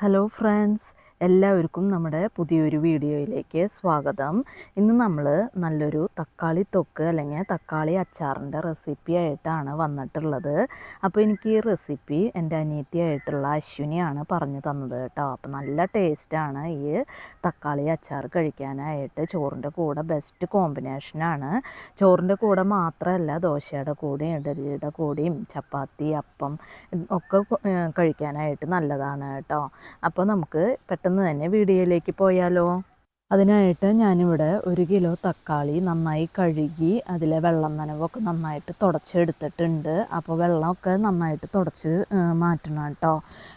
Hello friends, എല്ലാവർക്കും നമ്മുടെ പുതിയൊരു വീഡിയോയിലേക്ക് സ്വാഗതം. ഇന്ന് നമ്മൾ നല്ലൊരു തക്കാളി തൊക്ക് അല്ലെങ്കിൽ തക്കാളി അച്ചാറിന്റെ റെസിപ്പി ആയിട്ടാണ് വന്നിട്ടുള്ളത്. അപ്പോൾ എനിക്ക് ഈ റെസിപ്പി എന്റെ അനിയത്തിയായിട്ടുള്ള അശ്വിനിയാണ് പറഞ്ഞു തന്നത് കേട്ടോ. അപ്പോൾ നല്ല ടേസ്റ്റാണ് ഈ തക്കാളി അച്ചാർ കഴിക്കാനായിട്ട്. ചോറിന്റെ കൂടെ ബെസ്റ്റ് കോമ്പിനേഷനാണ് ചോറിന്റെ കൂടെ മാത്രമല്ല ദോശയുടെ കൂടെയും ഇഡലിയുടെ കൂടെയും ചപ്പാത്തി അപ്പം ഒക്കെ കഴിക്കാനായിട്ട് നല്ലതാണ് കേട്ടോ. അപ്പോൾ നമുക്ക് പെട്ടെന്ന് തന്നെ വീഡിയോയിലേക്ക് പോയാലോ? അതിനായിട്ട് ഞാനിവിടെ ഒരു കിലോ തക്കാളി നന്നായി കഴുകി അതിലെ വെള്ളം നനവൊക്കെ നന്നായിട്ട് തുടച്ചെടുത്തിട്ടുണ്ട്. അപ്പോൾ വെള്ളമൊക്കെ നന്നായിട്ട് തുടച്ച് മാറ്റണം കേട്ടോ.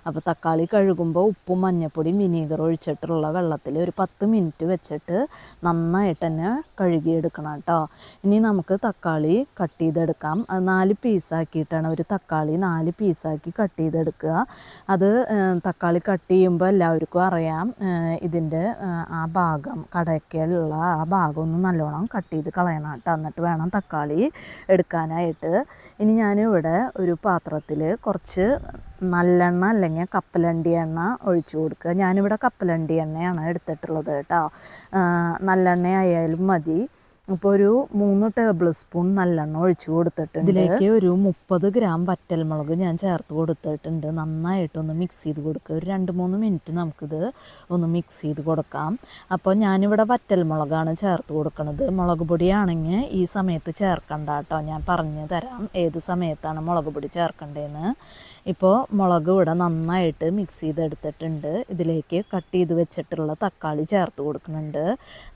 അപ്പോൾ തക്കാളി കഴുകുമ്പോൾ ഉപ്പും മഞ്ഞപ്പൊടിയും വിനീഗർ ഒഴിച്ചിട്ടുള്ള വെള്ളത്തിൽ ഒരു പത്ത് മിനിറ്റ് വെച്ചിട്ട് നന്നായിട്ട് തന്നെ കഴുകിയെടുക്കണം കേട്ടോ. ഇനി നമുക്ക് തക്കാളി കട്ട് ചെയ്തെടുക്കാം. നാല് പീസാക്കിയിട്ടാണ് ഒരു തക്കാളി നാല് പീസാക്കി കട്ട് ചെയ്തെടുക്കുക. അത് തക്കാളി കട്ട് ചെയ്യുമ്പോൾ എല്ലാവർക്കും അറിയാം ഇതിന്റെ ആ ഭാഗം കടയ്ക്കലുള്ള ആ ഭാഗം ഒന്ന് നല്ലോണം കട്ട് ചെയ്ത് കളയണം കേട്ടോ. എന്നിട്ട് വേണം തക്കാളി എടുക്കാനായിട്ട്. ഇനി ഞാനിവിടെ ഒരു പാത്രത്തിൽ കുറച്ച് നല്ലെണ്ണ അല്ലെങ്കിൽ കപ്പലണ്ടി എണ്ണ ഒഴിച്ചു കൊടുക്കുക. ഞാനിവിടെ കപ്പലണ്ടി എണ്ണയാണ് എടുത്തിട്ടുള്ളത് കേട്ടോ. നല്ലെണ്ണ ആയാലും മതി. ഇപ്പോൾ ഒരു മൂന്ന് ടേബിൾ സ്പൂൺ നല്ലെണ്ണ ഒഴിച്ചു കൊടുത്തിട്ടുണ്ട്. ഇതിലേക്ക് ഒരു മുപ്പത് ഗ്രാം വറ്റൽമുളക് ഞാൻ ചേർത്ത് കൊടുത്തിട്ടുണ്ട്. നന്നായിട്ടൊന്ന് മിക്സ് ചെയ്ത് കൊടുക്കുക ഒരു രണ്ട് മൂന്ന് മിനിറ്റ് നമുക്കിത് ഒന്ന് മിക്സ് ചെയ്ത് കൊടുക്കാം. അപ്പോൾ ഞാനിവിടെ വറ്റൽമുളകാണ് ചേർത്ത് കൊടുക്കുന്നത് മുളക് പൊടിയാണെങ്കിൽ ഈ സമയത്ത് ചേർക്കണ്ട കേട്ടോ. ഞാൻ പറഞ്ഞു തരാം. ഏത് സമയത്താണ് മുളക് പൊടി ചേർക്കേണ്ടതെന്ന് ഇപ്പോൾ മുളക് ഇവിടെ നന്നായിട്ട് മിക്സ് ചെയ്തെടുത്തിട്ടുണ്ട്. ഇതിലേക്ക് കട്ട് ചെയ്ത് വെച്ചിട്ടുള്ള തക്കാളി ചേർത്ത് കൊടുക്കുന്നുണ്ട്.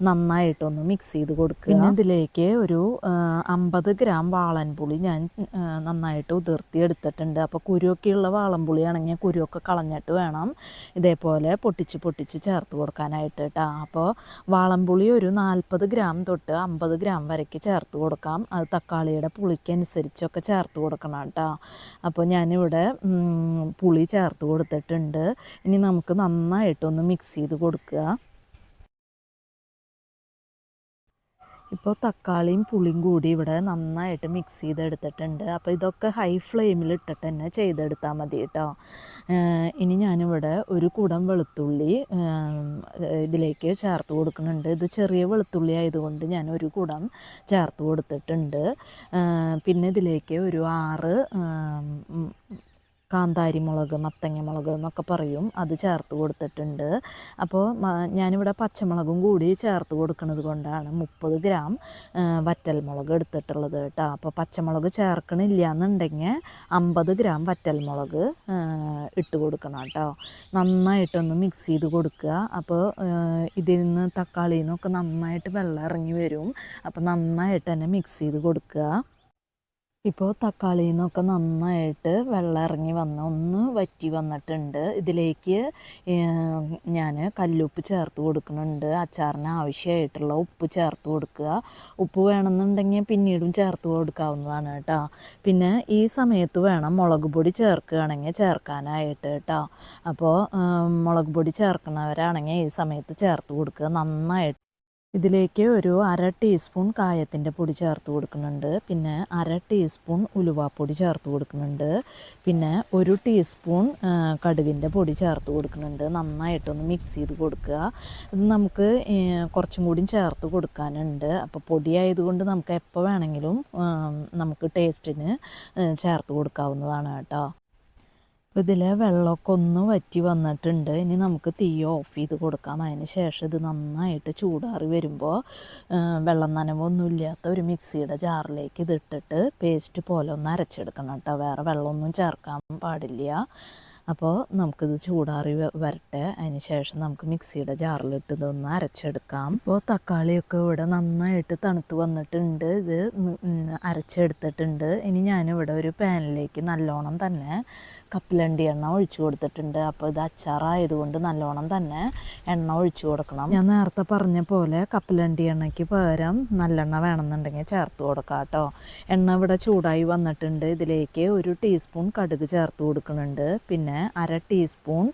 നന്നായിട്ടൊന്ന് മിക്സ് ചെയ്ത് കൊടുക്കുക. പിന്നെ ഇതിലേക്ക് ഒരു അമ്പത് ഗ്രാം വാളൻപുളി ഞാൻ നന്നായിട്ട് ഉതിർത്തി എടുത്തിട്ടുണ്ട്. അപ്പോൾ കുരുവൊക്കെയുള്ള വാളൻപുളിയാണെങ്കിൽ കുരുവൊക്കെ കളഞ്ഞിട്ട് വേണം ഇതേപോലെ പൊട്ടിച്ച് പൊട്ടിച്ച് ചേർത്ത് കൊടുക്കാനായിട്ട് കേട്ടോ അപ്പോൾ വാളൻപുളി ഒരു നാൽപ്പത് ഗ്രാം തൊട്ട് അമ്പത് ഗ്രാം വരയ്ക്ക് ചേർത്ത് കൊടുക്കാം. അത് തക്കാളിയുടെ പുളിക്കനുസരിച്ചൊക്കെ ചേർത്ത് കൊടുക്കണം കേട്ടോ അപ്പോൾ ഞാനിവിടെ പുളി ചേർത്ത് കൊടുത്തിട്ടുണ്ട്. ഇനി നമുക്ക് നന്നായിട്ടൊന്ന് മിക്സ് ചെയ്ത് കൊടുക്കുക. ഇപ്പോൾ തക്കാളിയും പുളിയും കൂടി ഇവിടെ നന്നായിട്ട് മിക്സ് ചെയ്തെടുത്തിട്ടുണ്ട്. അപ്പോൾ ഇതൊക്കെ ഹൈ ഫ്ലെയിമിൽ ഇട്ടിട്ട് തന്നെ ചെയ്തെടുത്താൽ മതി കേട്ടോ. ഇനി ഞാനിവിടെ ഒരു കുടം വെളുത്തുള്ളി ഇതിലേക്ക് ചേർത്ത് കൊടുക്കുന്നുണ്ട്. ഇത് ചെറിയ വെളുത്തുള്ളി ആയതുകൊണ്ട് ഞാൻ ഒരു കുടം ചേർത്ത് കൊടുത്തിട്ടുണ്ട്. പിന്നെ ഇതിലേക്ക് ഒരു ആറ് കാന്താരി മുളക് മത്തങ്ങ മുളക് എന്നൊക്കെ പറയും. അത് ചേർത്ത് കൊടുത്തിട്ടുണ്ട്. അപ്പോൾ ഞാനിവിടെ പച്ചമുളകും കൂടി ചേർത്ത് കൊടുക്കുന്നത് കൊണ്ടാണ് മുപ്പത് ഗ്രാം വറ്റൽ മുളക് എടുത്തിട്ടുള്ളത് കേട്ടോ. അപ്പോൾ പച്ചമുളക് ചേർക്കണില്ല എന്നുണ്ടെങ്കിൽ അമ്പത് ഗ്രാം വറ്റൽ മുളക് ഇട്ട് കൊടുക്കണം കേട്ടോ. നന്നായിട്ടൊന്ന് മിക്സ് ചെയ്ത് കൊടുക്കുക. അപ്പോൾ ഇതിൽ നിന്ന് തക്കാളിയിൽ നിന്നൊക്കെ നന്നായിട്ട് വെള്ളം ഇറങ്ങി വരും. അപ്പോൾ നന്നായിട്ട് തന്നെ മിക്സ് ചെയ്ത് കൊടുക്കുക. ഇപ്പോൾ തക്കാളിയിൽ നിന്നൊക്കെ നന്നായിട്ട് വെള്ളം ഇറങ്ങി വന്ന് ഒന്ന് വറ്റി വന്നിട്ടുണ്ട്. ഇതിലേക്ക് ഞാൻ കല്ലുപ്പ് ചേർത്ത് കൊടുക്കുന്നുണ്ട്. അച്ചാറിന് ആവശ്യമായിട്ടുള്ള ഉപ്പ് ചേർത്ത് കൊടുക്കുക. ഉപ്പ് വേണമെന്നുണ്ടെങ്കിൽ പിന്നീടും ചേർത്ത് കൊടുക്കാവുന്നതാണ് കേട്ടോ. പിന്നെ ഈ സമയത്ത് വേണം മുളക് പൊടി ചേർക്കുകയാണെങ്കിൽ ചേർക്കാനായിട്ട് കേട്ടോ. അപ്പോൾ മുളക് പൊടി ചേർക്കുന്നവരാണെങ്കിൽ ഈ സമയത്ത് ചേർത്ത് കൊടുക്കുക നന്നായിട്ട്. ഇതിലേക്ക് ഒരു അര ടീസ്പൂൺ കായത്തിന്റെ പൊടി ചേർത്ത് കൊടുക്കുന്നുണ്ട്. പിന്നെ അര ടീസ്പൂൺ ഉലുവാപ്പൊടി ചേർത്ത് കൊടുക്കുന്നുണ്ട്. പിന്നെ ഒരു ടീസ്പൂൺ കടുകിന്റെ പൊടി ചേർത്ത് കൊടുക്കുന്നുണ്ട്. നന്നായിട്ടൊന്ന് മിക്സ് ചെയ്ത് കൊടുക്കുക. ഇത് നമുക്ക് കുറച്ചും കൂടി ചേർത്ത് കൊടുക്കാനുണ്ട്. അപ്പോൾ പൊടിയായതുകൊണ്ട് നമുക്ക് എപ്പോൾ വേണമെങ്കിലും നമുക്ക് ടേസ്റ്റിന് ചേർത്ത് കൊടുക്കാവുന്നതാണ് കേട്ടോ. ഇതിലെ വെള്ളമൊക്കെ ഒന്ന് വറ്റി വന്നിട്ടുണ്ട്. ഇനി നമുക്ക് തീ ഓഫ് ചെയ്ത് കൊടുക്കാം. അതിന് ശേഷം ഇത് നന്നായിട്ട് ചൂടാറി വരുമ്പോൾ വെള്ളം നനവൊന്നും ഇല്ലാത്ത ഒരു മിക്സിയുടെ ജാറിലേക്ക് ഇതിട്ടിട്ട് പേസ്റ്റ് പോലെ ഒന്ന് അരച്ചെടുക്കണം കേട്ടോ. വേറെ വെള്ളമൊന്നും ചേർക്കാൻ പാടില്ല. അപ്പോൾ നമുക്കിത് ചൂടാറി വരട്ടെ. അതിന് ശേഷം നമുക്ക് മിക്സിയുടെ ജാറിലിട്ട് ഇതൊന്ന് അരച്ചെടുക്കാം. ഇപ്പോൾ തക്കാളിയൊക്കെ ഇവിടെ നന്നായിട്ട് തണുത്ത് വന്നിട്ടുണ്ട്. ഇത് അരച്ചെടുത്തിട്ടുണ്ട്. ഇനി ഞാനിവിടെ ഒരു പാനിലേക്ക് നല്ലോണം തന്നെ കപ്പിലണ്ടി എണ്ണ ഒഴിച്ചു കൊടുത്തിട്ടുണ്ട്. അപ്പോൾ ഇത് അച്ചാറായതുകൊണ്ട് നല്ലോണം തന്നെ എണ്ണ ഒഴിച്ചു കൊടുക്കണം. ഞാൻ നേരത്തെ പറഞ്ഞ പോലെ കപ്പിലണ്ടി എണ്ണയ്ക്ക് പകരം നല്ലെണ്ണ വേണമെന്നുണ്ടെങ്കിൽ ചേർത്ത് കൊടുക്കാം കേട്ടോ. എണ്ണ ഇവിടെ ചൂടായി വന്നിട്ടുണ്ട്. ഇതിലേക്ക് ഒരു ടീസ്പൂൺ കടുക് ചേർത്ത് കൊടുക്കുന്നുണ്ട്. പിന്നെ അര ടീസ്പൂൺ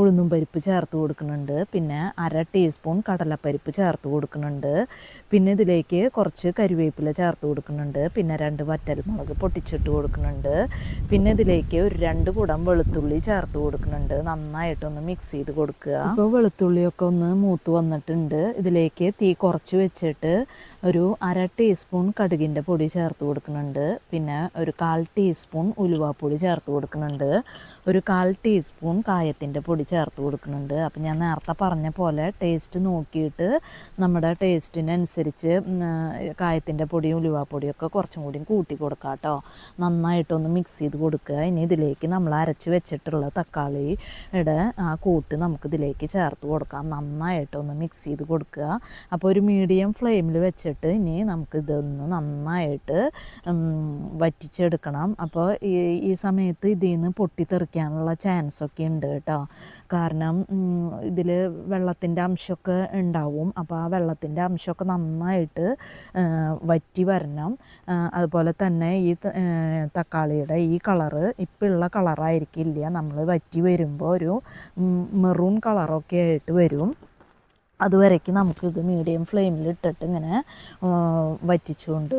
ഉഴുന്നും പരിപ്പ് ചേർത്ത് കൊടുക്കുന്നുണ്ട്. പിന്നെ അര ടീസ്പൂൺ കടലപ്പരിപ്പ് ചേർത്ത് കൊടുക്കുന്നുണ്ട്. പിന്നെ ഇതിലേക്ക് കുറച്ച് കരുവേപ്പില ചേർത്ത് കൊടുക്കുന്നുണ്ട്. പിന്നെ രണ്ട് വറ്റൽമുളക് പൊട്ടിച്ചിട്ട് കൊടുക്കുന്നുണ്ട്. പിന്നെ ഇതിലേക്ക് ഒരു രണ്ട് കുടം വെളുത്തുള്ളി ചേർത്ത് കൊടുക്കുന്നുണ്ട്. നന്നായിട്ടൊന്ന് മിക്സ് ചെയ്ത് കൊടുക്കുക. ഇപ്പോൾ വെളുത്തുള്ളിയൊക്കെ ഒന്ന് മൂത്ത് വന്നിട്ടുണ്ട്. ഇതിലേക്ക് തീ കുറച്ച് വെച്ചിട്ട് ഒരു അര ടീസ്പൂൺ കടുകിന്റെ പൊടി ചേർത്ത് കൊടുക്കുന്നുണ്ട്. പിന്നെ ഒരു കാൽ ടീസ്പൂൺ ഉലുവാപ്പൊടി ചേർത്ത് കൊടുക്കുന്നുണ്ട്. ഒരു കാൽ ടീസ്പൂൺ കായത്തിന്റെ പൊടി ചേർത്ത് കൊടുക്കുന്നുണ്ട്. അപ്പം ഞാൻ നേരത്തെ പറഞ്ഞ പോലെ ടേസ്റ്റ് നോക്കിയിട്ട് നമ്മുടെ ടേസ്റ്റിനനുസരിച്ച് കായത്തിന്റെ പൊടിയും ഉലുവാപ്പൊടിയും ഒക്കെ കുറച്ചും കൂടി കൂട്ടി കൊടുക്കുക കേട്ടോ നന്നായിട്ടൊന്ന് മിക്സ് ചെയ്ത് കൊടുക്കുക. ഇനി ഇതിലേക്ക് നമ്മൾ അരച്ച് വെച്ചിട്ടുള്ള തക്കാളിയുടെ ആ കൂട്ട് നമുക്ക് ഇതിലേക്ക് ചേർത്ത് കൊടുക്കാം. നന്നായിട്ടൊന്ന് മിക്സ് ചെയ്ത് കൊടുക്കുക. അപ്പോൾ ഒരു മീഡിയം ഫ്ലെയിമിൽ വെച്ചിട്ട് ഇനി നമുക്ക് ഇതൊന്ന് നന്നായിട്ട് വറ്റിച്ചെടുക്കണം. അപ്പോൾ ഈ ഈ സമയത്ത് ഇതിൽ നിന്ന് പൊട്ടിത്തെറിക്കാനുള്ള ചാൻസ് ഒക്കെ ഉണ്ട് കേട്ടോ. കാരണം ഇതിൽ വെള്ളത്തിന്റെ അംശമൊക്കെ ഉണ്ടാവും. അപ്പോൾ ആ വെള്ളത്തിന്റെ അംശമൊക്കെ നന്നായിട്ട് വറ്റി വരണം. അതുപോലെ തന്നെ ഈ തക്കാളിയുടെ ഈ കളറ് ഇപ്പം ഉള്ള കളറായിരിക്കില്ല. നമ്മൾ വറ്റി വരുമ്പോൾ ഒരു മെറൂൺ കളറൊക്കെ ആയിട്ട് വരും. അതുവരേക്ക് നമുക്കിത് മീഡിയം ഫ്ലെയിമിൽ ഇട്ടിട്ട് ഇങ്ങനെ വറ്റിച്ചുകൊണ്ട്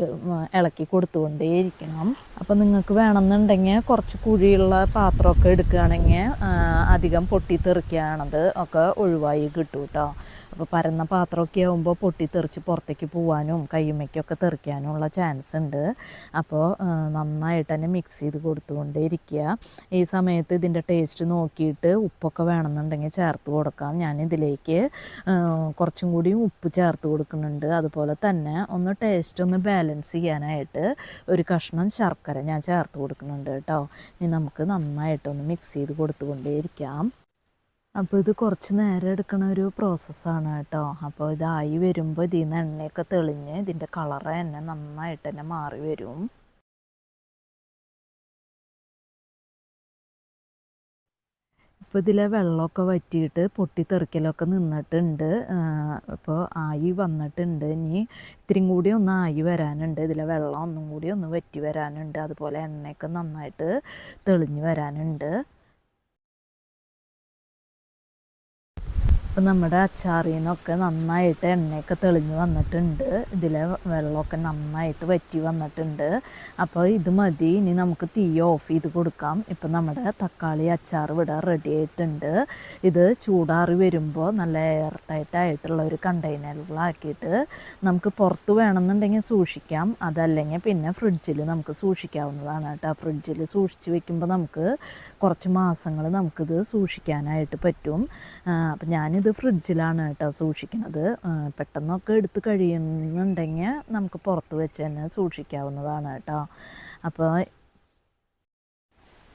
ഇളക്കി കൊടുത്തുകൊണ്ടേ ഇരിക്കണം അപ്പോൾ നിങ്ങൾക്ക് വേണമെന്നുണ്ടെങ്കിൽ കുറച്ച് കുഴിയുള്ള പാത്രമൊക്കെ എടുക്കുകയാണെങ്കിൽ അധികം പൊട്ടിത്തെറിക്കുകയാണത് ഒക്കെ ഒഴിവായി കിട്ടും കേട്ടോ അപ്പോൾ പരന്ന പാത്രമൊക്കെ ആകുമ്പോൾ പൊട്ടിത്തെറിച്ച് പുറത്തേക്ക് പോകാനും കയ്യുമ്മയ്ക്കൊക്കെ തെറിക്കാനുമുള്ള ചാൻസ് ഉണ്ട്. അപ്പോൾ നന്നായിട്ട് തന്നെ മിക്സ് ചെയ്ത് കൊടുത്തുകൊണ്ടേ ഇരിക്കുക ഈ സമയത്ത് ഇതിന്റെ ടേസ്റ്റ് നോക്കിയിട്ട് ഉപ്പൊക്കെ വേണമെന്നുണ്ടെങ്കിൽ ചേർത്ത് കൊടുക്കാം. ഞാൻ ഇതിലേക്ക് കുറച്ചും കൂടി ഉപ്പ് ചേർത്ത് കൊടുക്കുന്നുണ്ട്. അതുപോലെ തന്നെ ഒന്ന് ടേസ്റ്റ് ഒന്ന് ബാലൻസ് ചെയ്യാനായിട്ട് ഒരു കഷ്ണം ശർക്കര ഞാൻ ചേർത്ത് കൊടുക്കുന്നുണ്ട് കേട്ടോ. ഇനി നമുക്ക് നന്നായിട്ടൊന്ന് മിക്സ് ചെയ്ത് കൊടുത്തുകൊണ്ടേ ഇരിക്കാം അപ്പോൾ ഇത് കുറച്ച് നേരം എടുക്കുന്ന ഒരു പ്രോസസ്സാണ് കേട്ടോ. അപ്പോൾ ഇതായി വരുമ്പോൾ ഇതിൽ നിന്ന് എണ്ണയൊക്കെ തെളിഞ്ഞ് ഇതിന്റെ കളറ് തന്നെ നന്നായിട്ട് തന്നെ മാറി വരും. ഇപ്പോൾ ഇതിലെ വെള്ളമൊക്കെ വറ്റിയിട്ട് പൊട്ടിത്തെറിക്കലൊക്കെ നിന്നിട്ടുണ്ട്. അപ്പോൾ ആയി വന്നിട്ടുണ്ട്. ഇനി ഇത്തിരി കൂടി ഒന്ന് ആയി വരാനുണ്ട്. ഇതിലെ വെള്ളം ഒന്നും കൂടി ഒന്ന് വറ്റി വരാനുണ്ട്. അതുപോലെ എണ്ണയൊക്കെ നന്നായിട്ട് തെളിഞ്ഞ് വരാനുണ്ട്. ഇപ്പം നമ്മുടെ അച്ചാറിൽ നിന്നൊക്കെ നന്നായിട്ട് എണ്ണയൊക്കെ തെളിഞ്ഞ് വന്നിട്ടുണ്ട്. ഇതിലെ വെള്ളമൊക്കെ നന്നായിട്ട് വറ്റി വന്നിട്ടുണ്ട്. അപ്പോൾ ഇത് മതി. ഇനി നമുക്ക് തീ ഓഫ് ചെയ്ത് കൊടുക്കാം. ഇപ്പം നമ്മുടെ തക്കാളി അച്ചാർ ഇവിടെ റെഡി ആയിട്ടുണ്ട്. ഇത് ചൂടാറി വരുമ്പോൾ നല്ല എയർ ടൈറ്റ് ആയിട്ടുള്ള ഒരു കണ്ടെയ്നറുകളാക്കിയിട്ട് നമുക്ക് പുറത്ത് വേണമെന്നുണ്ടെങ്കിൽ സൂക്ഷിക്കാം. അതല്ലെങ്കിൽ പിന്നെ ഫ്രിഡ്ജിൽ നമുക്ക് സൂക്ഷിക്കാവുന്നതാണ് കേട്ടോ. ഫ്രിഡ്ജിൽ സൂക്ഷിച്ച് വെക്കുമ്പോൾ നമുക്ക് കുറച്ച് മാസങ്ങൾ നമുക്കിത് സൂക്ഷിക്കാനായിട്ട് പറ്റും. അപ്പം ഞാൻ ഇത് ഫ്രിഡ്ജിലാണ് കേട്ടോ സൂക്ഷിക്കുന്നത്. പെട്ടെന്നൊക്കെ എടുത്ത് കഴിയുന്നുണ്ടെങ്കിൽ നമുക്ക് പുറത്ത് വെച്ച് തന്നെ സൂക്ഷിക്കാവുന്നതാണ് കേട്ടോ. അപ്പോൾ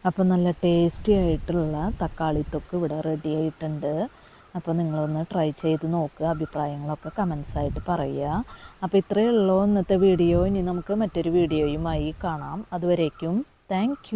അപ്പോൾ നല്ല ടേസ്റ്റി ആയിട്ടുള്ള തക്കാളി തൊക്ക് ഇവിടെ റെഡി ആയിട്ടുണ്ട്. അപ്പോൾ നിങ്ങളൊന്ന് ട്രൈ ചെയ്ത് നോക്കുക അഭിപ്രായങ്ങളൊക്കെ കമൻസായിട്ട് പറയുക. അപ്പോൾ ഇത്രയേ ഉള്ളൂ ഇന്നത്തെ വീഡിയോ ഇനി നമുക്ക് മറ്റൊരു വീഡിയോയുമായി കാണാം. അതുവരേക്കും താങ്ക്